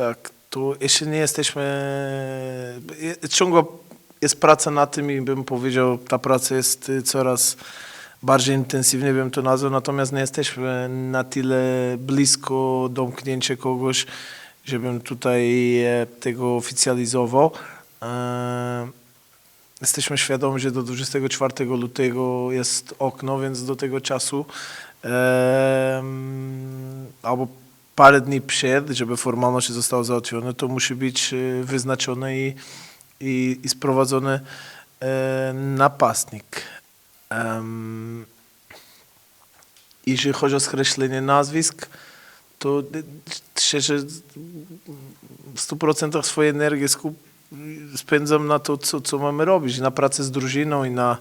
tak. Tu jeszcze nie jesteśmy. je- Ciągle jest praca na tym i bym powiedział, ta praca jest y, coraz bardziej intensywnie, bym to nazwał, natomiast nie jesteśmy na tyle blisko domknięcia kogoś, żebym tutaj e, tego oficjalizował. E, Jesteśmy świadomi, że do 24 lutego jest okno, więc do tego czasu albo parę dni przed, żeby formalności zostały załatwione, to musi być e, wyznaczony i, i, i sprowadzony e, napastnik. Jeżeli chodzi o skreślenie nazwisk, to szczerze w 100% swojej energii skup, spędzam na to, co, co mamy robić, na pracę z drużyną i na,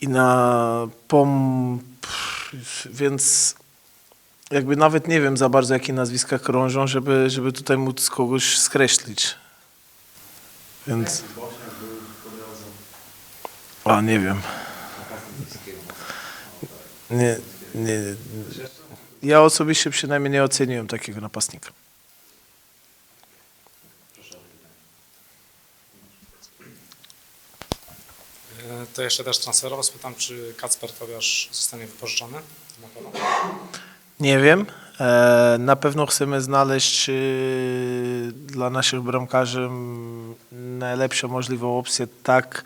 i na pom... Więc jakby nawet nie wiem za bardzo, jakie nazwiska krążą, żeby, żeby tutaj móc kogoś skreślić. Więc... A, nie wiem. Nie, nie. Ja osobiście przynajmniej nie oceniłem takiego napastnika. E, To jeszcze też transferowo spytam, czy Kacper Tobiasz zostanie wypożyczony? Nie wiem. E, Na pewno chcemy znaleźć e, dla naszych bramkarzy najlepszą możliwą opcję tak,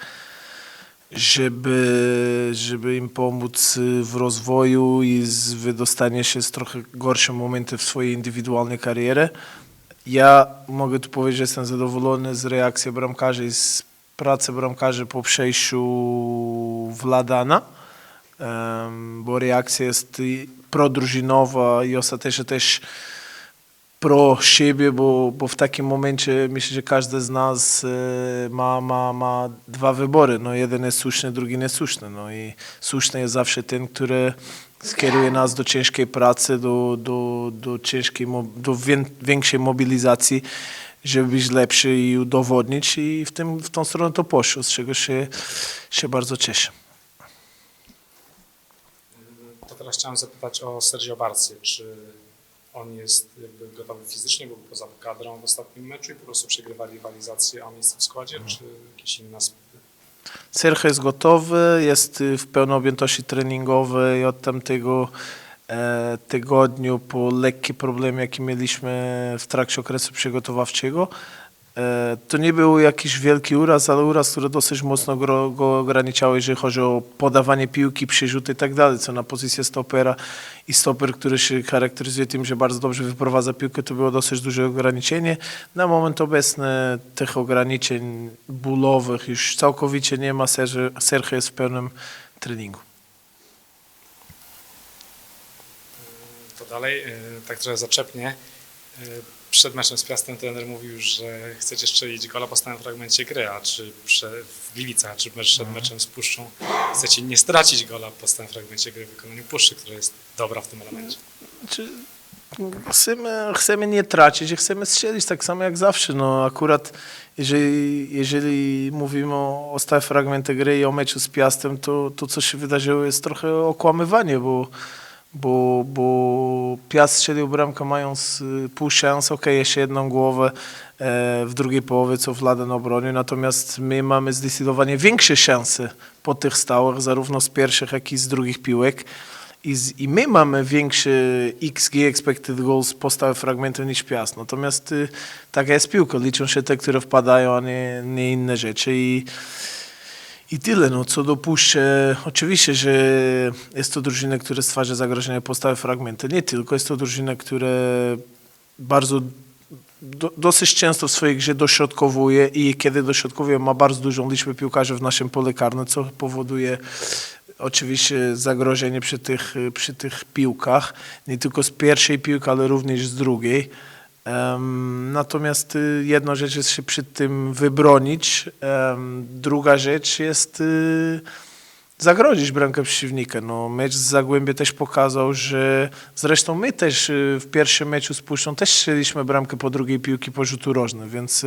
żeby, żeby im pomóc w rozwoju i z wydostanie się z trochę gorszych momentów w swojej indywidualnej karierze. Ja mogę tu powiedzieć, że jestem zadowolony z reakcji bramkarzy i z pracy bramkarzy po przejściu w Ladana, em, bo reakcja jest prodrużynowa i ostatecznie też pro siebie, bo, bo w takim momencie myślę, że każdy z nas e, ma, ma, ma dwa wybory. No, jeden jest słuszny, drugi niesłuszny. No i słuszny jest zawsze ten, który skieruje nas do ciężkiej pracy, do, do, do, ciężkiej, do wię- większej mobilizacji, żeby być lepszy i udowodnić i w, tym, w tą stronę to poszło, z czego się, się bardzo cieszę. Chciałem zapytać o Sergio Barcie. Czy on jest jakby gotowy fizycznie, był poza kadrą w ostatnim meczu i po prostu przegrywali rywalizację o miejsce w składzie, czy jakieś inne aspekty? Sergio jest gotowy, jest y, w pełnej objętości treningowej od tamtego e, tygodniu po lekkie problemy, jakie mieliśmy w trakcie okresu przygotowawczego. E, to nie był jakiś wielki uraz, ale uraz, który dosyć mocno go, go ograniczał, jeżeli chodzi o podawanie piłki, przerzuty i tak dalej, co na pozycję stopera i stoper, który się charakteryzuje tym, że bardzo dobrze wyprowadza piłkę, to było dosyć duże ograniczenie. Na moment obecny tych ograniczeń bólowych już całkowicie nie ma, Sergio jest w pełnym treningu. To dalej, e, tak trochę zaczepnie. Przed meczem z Piastem trener mówił, że chcecie strzelić gola po stałym fragmencie gry, a czy prze, w Gliwicach, czy przed meczem z Puszczą chcecie nie stracić gola po stałym fragmencie gry w wykonaniu Puszczy, która jest dobra w tym elemencie? Czy chcemy, chcemy nie tracić i chcemy strzelić tak samo jak zawsze. No akurat jeżeli, jeżeli mówimy o, o stałe fragmenty gry i o meczu z Piastem, to, to co się wydarzyło jest trochę okłamywanie, bo, bo, bo Piast strzelił bramkę mając y, pół szans, ok, jeszcze jedną głowę e, w drugiej połowie, co Wladen obronił, natomiast my mamy zdecydowanie większe szanse po tych stałych, zarówno z pierwszych, jak i z drugich piłek. I, z, I my mamy większy XG, expected goals, po stałe fragmenty niż Piast. Natomiast y, taka jest piłka. Liczą się te, które wpadają, a nie, nie inne rzeczy. I, i tyle. No, co dopuszczę, oczywiście, że jest to drużyna, która stwarza zagrożenie po stałe fragmenty. Nie tylko, jest to drużyna, która bardzo do, dosyć często w swojej grze dośrodkowuje i kiedy dośrodkowuje ma bardzo dużą liczbę piłkarzy w naszym pole karnym, co powoduje oczywiście zagrożenie przy tych, przy tych piłkach, nie tylko z pierwszej piłki, ale również z drugiej. Natomiast y, jedna rzecz jest się przy tym wybronić, druga rzecz jest y, zagrozić bramkę przeciwnika. No, mecz z Zagłębie też pokazał, że zresztą my też y, w pierwszym meczu z Puszczą też strzeliśmy bramkę po drugiej piłki po rzutu rożnym, więc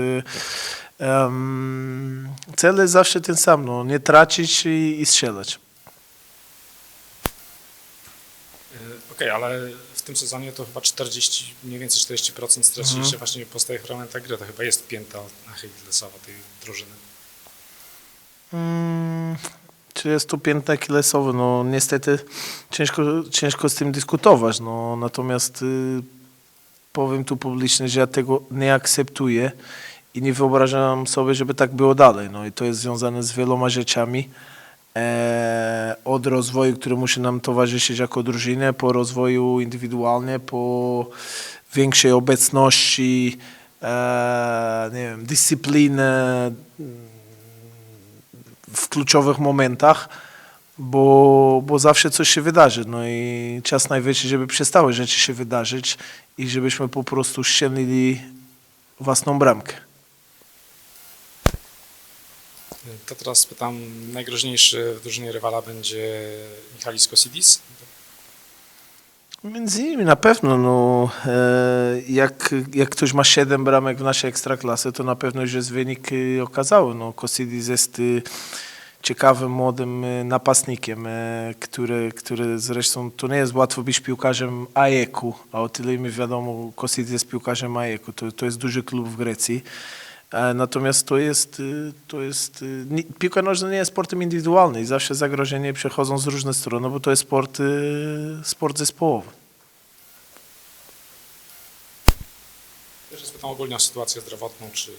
em, cel jest zawsze ten sam, no, nie tracić i, i strzelać. E, Okej, ale w tym sezonie to chyba 40, mniej więcej 40% straciliście właśnie po stałych fragmentach gry. To chyba jest pięta achillesowa tej drużyny. Mm, czy jest to piętna kilesowe? No niestety ciężko, ciężko z tym dyskutować. No, natomiast y, powiem tu publicznie, że ja tego nie akceptuję i nie wyobrażam sobie, żeby tak było dalej. No i to jest związane z wieloma rzeczami. E, od rozwoju, który musi nam towarzyszyć jako drużynie, po rozwoju indywidualnie, po większej obecności, e, nie wiem, dyscypliny, w kluczowych momentach, bo, bo zawsze coś się wydarzy. No i czas najwyższy, żeby przestały rzeczy się wydarzyć i żebyśmy po prostu ścielili własną bramkę. To teraz pytam, najgroźniejszy w drużynie rywala będzie Michalis Kosidis. Między innymi na pewno, no, e, jak, jak ktoś ma 7 bramek w naszej ekstraklasy, to na pewno już jest wynik y, okazały. No, Kosidis jest y, ciekawym, młodym napastnikiem, e, który, który zresztą to nie jest łatwo być piłkarzem AEK-u, a o tyle mi wiadomo, Kosidis jest piłkarzem AEK-u. To, to jest duży klub w Grecji. E, Natomiast to jest, y, to jest y, piłka nożna nie jest sportem indywidualnym i zawsze zagrożenie przechodzą z różnych stron, no bo to jest sport, y, sport zespołowy. Też spytam ogólnie o sytuację zdrowotną, czy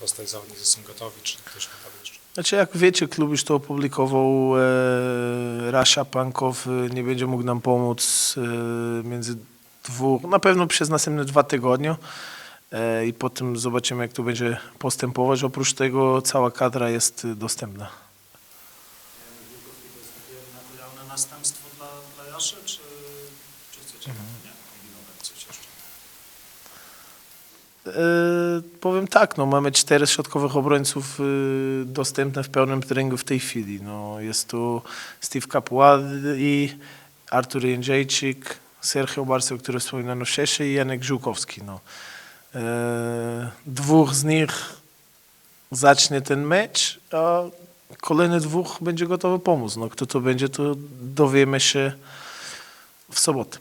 pozostali zawodnicy są gotowi, czy ktoś jeszcze. Znaczy, jak wiecie, klub już to opublikował, e, Rasha Pankow nie będzie mógł nam pomóc e, między dwóch, na pewno przez następne dwa tygodnie i potem zobaczymy, jak to będzie postępować. Oprócz tego cała kadra jest e, dostępna. To naturalne następstwo dla, dla Jaszy, czy, czy chcecie nie, kombinować coś jeszcze? E, powiem tak, no, mamy cztery środkowych obrońców e, dostępne w pełnym treningu w tej chwili. No, jest tu Steve Capuadi, Artur Jędrzejczyk, Sergio Barceł, który wspominano wcześniej i Janek Żółkowski. No. E, dwóch z nich zacznie ten mecz, a kolejny dwóch będzie gotowy pomóc. No, kto to będzie, to dowiemy się w sobotę.